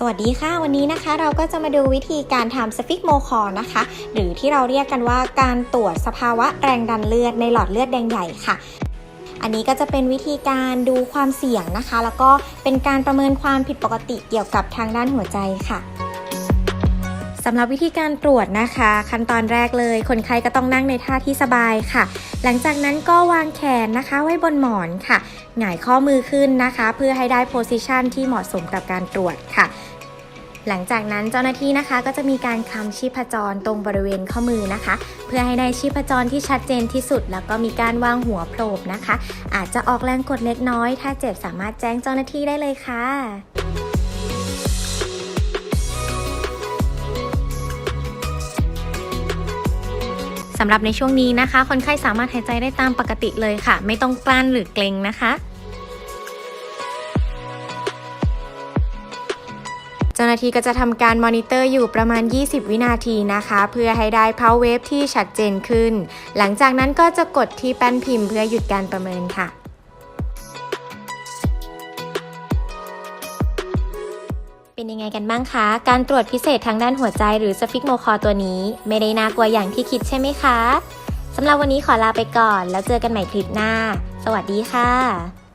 สวัสดีค่ะ วันนี้นะคะเราก็จะมาดูวิธีการทำสฟิกโมคอนะคะ หรือที่เราเรียกกันว่าการตรวจสภาวะแรงดันเลือดในหลอดเลือดแดงใหญ่ค่ะ อันนี้ก็จะเป็นวิธีการดูความเสี่ยงนะคะ แล้วก็เป็นการประเมินความผิดปกติเกี่ยวกับทางด้านหัวใจค่ะ สำหรับวิธีการตรวจนะคะ ขั้นตอนแรกเลย คนไข้ก็ต้องนั่งในท่าที่สบายค่ะ หลังจากนั้นก็วางแขนนะคะไว้บนหมอนค่ะหงายข้อมือขึ้นนะคะ เพื่อให้ได้โพสิชันที่เหมาะสมกับการตรวจค่ะหลังจากนั้นเจ้าหน้าที่นะคะก็จะมีการคำชีพจรตรงบริเวณข้อมือนะคะ เพื่อให้ได้ชีพจรที่ชัดเจนที่สุด แล้วก็มีการวางหัวโผล่นะคะ อาจจะออกแรงกดเล็กน้อย ถ้าเจ็บสามารถแจ้งเจ้าหน้าที่ได้เลยค่ะ สำหรับในช่วงนี้นะคะ คนไข้สามารถหายใจได้ตามปกติเลยค่ะ ไม่ต้องกลั้นหรือเกรงนะคะเจ้าหน้าที่ก็จะทำการมอนิเตอร์อยู่ประมาณ 20 วินาทีนะคะ เพื่อให้ได้เพาเวฟที่ชัดเจนขึ้น หลังจากนั้นก็จะกดที่แป้นพิมพ์เพื่อหยุดการประเมินค่ะ เป็นยังไงกันบ้างคะ การตรวจพิเศษทางด้านหัวใจหรือสฟิกโมคอตัวนี้ ไม่ได้น่ากลัวอย่างที่คิดใช่ไหมคะ สำหรับวันนี้ขอลาไปก่อน แล้วเจอกันใหม่คลิปหน้า สวัสดีค่ะ